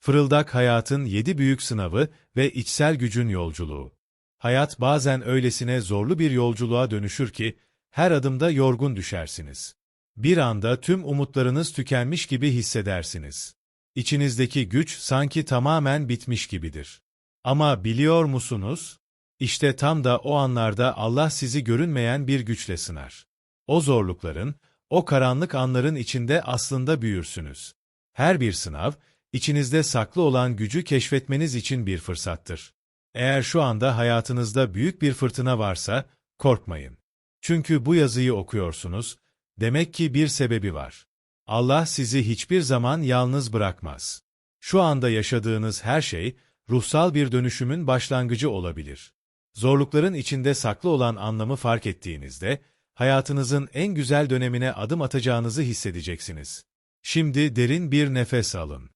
Fırıldak hayatın yedi büyük sınavı ve içsel gücün yolculuğu. Hayat bazen öylesine zorlu bir yolculuğa dönüşür ki, her adımda yorgun düşersiniz. Bir anda tüm umutlarınız tükenmiş gibi hissedersiniz. İçinizdeki güç sanki tamamen bitmiş gibidir. Ama biliyor musunuz? İşte tam da o anlarda Allah sizi görünmeyen bir güçle sınar. O zorlukların, o karanlık anların içinde aslında büyürsünüz. Her bir sınav, içinizde saklı olan gücü keşfetmeniz için bir fırsattır. Eğer şu anda hayatınızda büyük bir fırtına varsa, korkmayın. Çünkü bu yazıyı okuyorsunuz, demek ki bir sebebi var. Allah sizi hiçbir zaman yalnız bırakmaz. Şu anda yaşadığınız her şey, ruhsal bir dönüşümün başlangıcı olabilir. Zorlukların içinde saklı olan anlamı fark ettiğinizde, hayatınızın en güzel dönemine adım atacağınızı hissedeceksiniz. Şimdi derin bir nefes alın.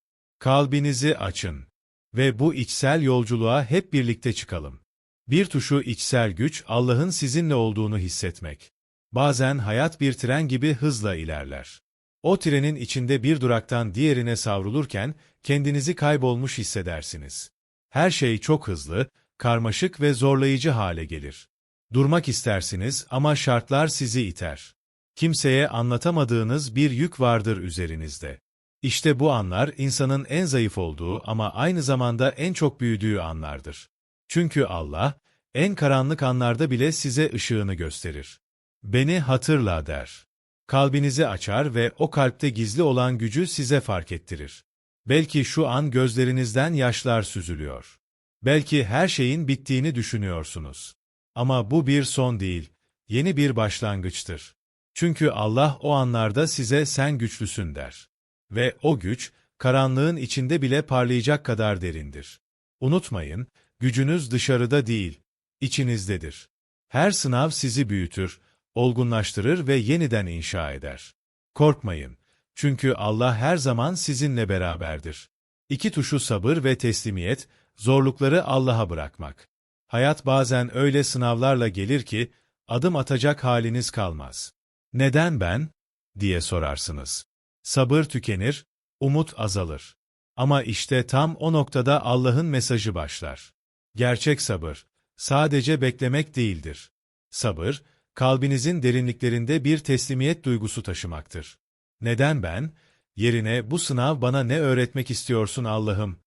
Kalbinizi açın. Ve bu içsel yolculuğa hep birlikte çıkalım. Bir tuşu içsel güç, Allah'ın sizinle olduğunu hissetmek. Bazen hayat bir tren gibi hızla ilerler. O trenin içinde bir duraktan diğerine savrulurken, kendinizi kaybolmuş hissedersiniz. Her şey çok hızlı, karmaşık ve zorlayıcı hale gelir. Durmak istersiniz ama şartlar sizi iter. Kimseye anlatamadığınız bir yük vardır üzerinizde. İşte bu anlar insanın en zayıf olduğu ama aynı zamanda en çok büyüdüğü anlardır. Çünkü Allah, en karanlık anlarda bile size ışığını gösterir. Beni hatırla der. Kalbinizi açar ve o kalpte gizli olan gücü size fark ettirir. Belki şu an gözlerinizden yaşlar süzülüyor. Belki her şeyin bittiğini düşünüyorsunuz. Ama bu bir son değil, yeni bir başlangıçtır. Çünkü Allah o anlarda size sen güçlüsün der. Ve o güç, karanlığın içinde bile parlayacak kadar derindir. Unutmayın, gücünüz dışarıda değil, içinizdedir. Her sınav sizi büyütür, olgunlaştırır ve yeniden inşa eder. Korkmayın, çünkü Allah her zaman sizinle beraberdir. İki tuşu sabır ve teslimiyet, zorlukları Allah'a bırakmak. Hayat bazen öyle sınavlarla gelir ki, adım atacak haliniz kalmaz. Neden ben? diye sorarsınız. Sabır tükenir, umut azalır. Ama işte tam o noktada Allah'ın mesajı başlar. Gerçek sabır, sadece beklemek değildir. Sabır, kalbinizin derinliklerinde bir teslimiyet duygusu taşımaktır. Neden ben? Yerine bu sınav bana ne öğretmek istiyorsun Allah'ım?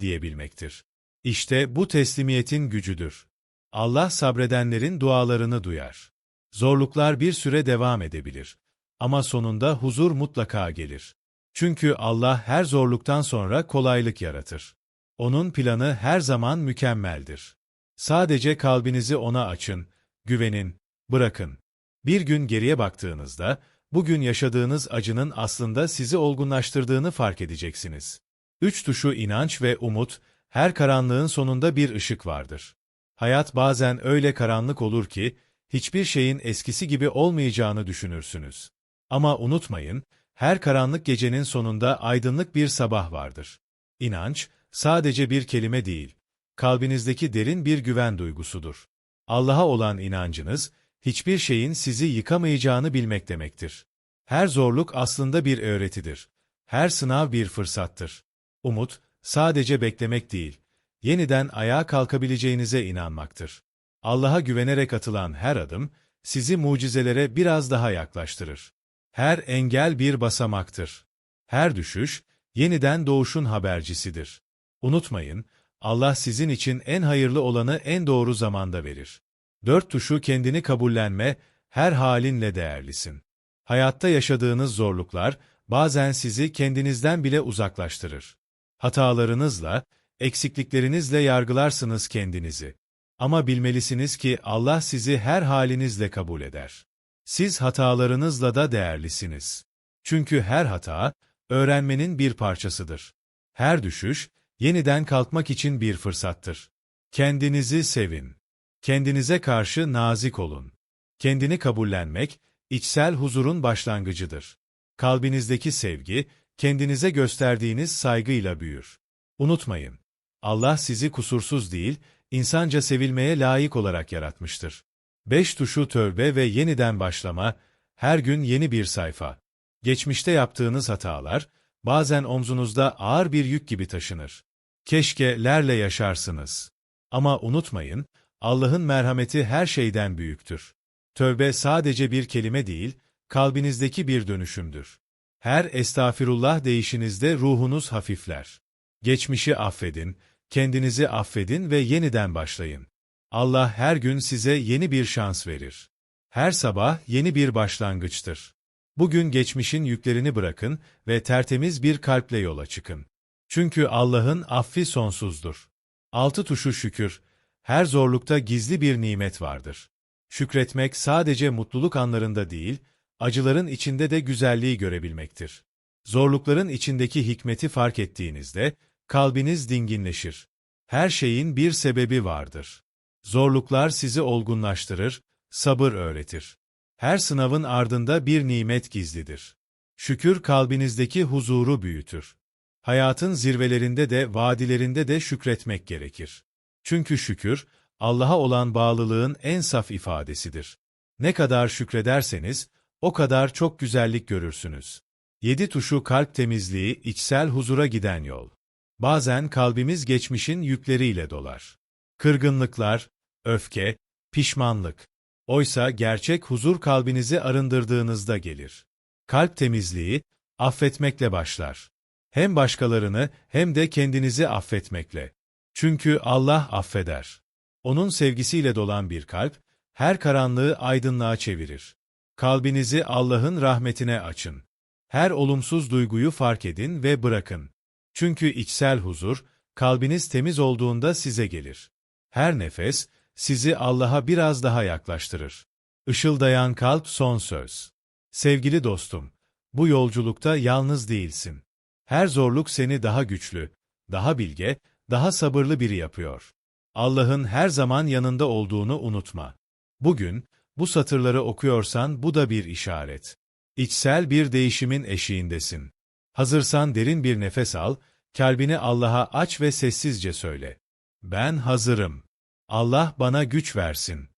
diyebilmektir. İşte bu teslimiyetin gücüdür. Allah sabredenlerin dualarını duyar. Zorluklar bir süre devam edebilir. Ama sonunda huzur mutlaka gelir. Çünkü Allah her zorluktan sonra kolaylık yaratır. Onun planı her zaman mükemmeldir. Sadece kalbinizi ona açın, güvenin, bırakın. Bir gün geriye baktığınızda, bugün yaşadığınız acının aslında sizi olgunlaştırdığını fark edeceksiniz. Üç tuşu inanç ve umut, her karanlığın sonunda bir ışık vardır. Hayat bazen öyle karanlık olur ki, hiçbir şeyin eskisi gibi olmayacağını düşünürsünüz. Ama unutmayın, her karanlık gecenin sonunda aydınlık bir sabah vardır. İnanç, sadece bir kelime değil, kalbinizdeki derin bir güven duygusudur. Allah'a olan inancınız, hiçbir şeyin sizi yıkamayacağını bilmek demektir. Her zorluk aslında bir öğretidir. Her sınav bir fırsattır. Umut, sadece beklemek değil, yeniden ayağa kalkabileceğinize inanmaktır. Allah'a güvenerek atılan her adım, sizi mucizelere biraz daha yaklaştırır. Her engel bir basamaktır. Her düşüş, yeniden doğuşun habercisidir. Unutmayın, Allah sizin için en hayırlı olanı en doğru zamanda verir. Dört tuşu kendini kabullenme, her halinle değerlisin. Hayatta yaşadığınız zorluklar, bazen sizi kendinizden bile uzaklaştırır. Hatalarınızla, eksikliklerinizle yargılarsınız kendinizi. Ama bilmelisiniz ki Allah sizi her halinizle kabul eder. Siz hatalarınızla da değerlisiniz. Çünkü her hata, öğrenmenin bir parçasıdır. Her düşüş, yeniden kalkmak için bir fırsattır. Kendinizi sevin. Kendinize karşı nazik olun. Kendini kabullenmek, içsel huzurun başlangıcıdır. Kalbinizdeki sevgi, kendinize gösterdiğiniz saygıyla büyür. Unutmayın, Allah sizi kusursuz değil, insanca sevilmeye layık olarak yaratmıştır. Beş tuşu tövbe ve yeniden başlama, her gün yeni bir sayfa. Geçmişte yaptığınız hatalar, bazen omzunuzda ağır bir yük gibi taşınır. Keşkelerle yaşarsınız. Ama unutmayın, Allah'ın merhameti her şeyden büyüktür. Tövbe sadece bir kelime değil, kalbinizdeki bir dönüşümdür. Her estağfirullah deyişinizde ruhunuz hafifler. Geçmişi affedin, kendinizi affedin ve yeniden başlayın. Allah her gün size yeni bir şans verir. Her sabah yeni bir başlangıçtır. Bugün geçmişin yüklerini bırakın ve tertemiz bir kalple yola çıkın. Çünkü Allah'ın affi sonsuzdur. Altı tuşu şükür, her zorlukta gizli bir nimet vardır. Şükretmek sadece mutluluk anlarında değil, acıların içinde de güzelliği görebilmektir. Zorlukların içindeki hikmeti fark ettiğinizde, kalbiniz dinginleşir. Her şeyin bir sebebi vardır. Zorluklar sizi olgunlaştırır, sabır öğretir. Her sınavın ardında bir nimet gizlidir. Şükür kalbinizdeki huzuru büyütür. Hayatın zirvelerinde de vadilerinde de şükretmek gerekir. Çünkü şükür, Allah'a olan bağlılığın en saf ifadesidir. Ne kadar şükrederseniz, o kadar çok güzellik görürsünüz. Yedi tuşu kalp temizliği, içsel huzura giden yol. Bazen kalbimiz geçmişin yükleriyle dolar. Kırgınlıklar, öfke, pişmanlık. Oysa gerçek huzur kalbinizi arındırdığınızda gelir. Kalp temizliği, affetmekle başlar. Hem başkalarını hem de kendinizi affetmekle. Çünkü Allah affeder. Onun sevgisiyle dolan bir kalp, her karanlığı aydınlığa çevirir. Kalbinizi Allah'ın rahmetine açın. Her olumsuz duyguyu fark edin ve bırakın. Çünkü içsel huzur, kalbiniz temiz olduğunda size gelir. Her nefes, sizi Allah'a biraz daha yaklaştırır. Işıldayan kalp son söz. Sevgili dostum, bu yolculukta yalnız değilsin. Her zorluk seni daha güçlü, daha bilge, daha sabırlı biri yapıyor. Allah'ın her zaman yanında olduğunu unutma. Bugün, bu satırları okuyorsan bu da bir işaret. İçsel bir değişimin eşiğindesin. Hazırsan derin bir nefes al, kalbini Allah'a aç ve sessizce söyle. Ben hazırım. Allah bana güç versin.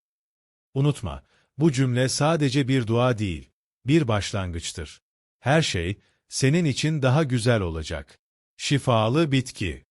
Unutma, bu cümle sadece bir dua değil, bir başlangıçtır. Her şey, senin için daha güzel olacak. Şifalı bitki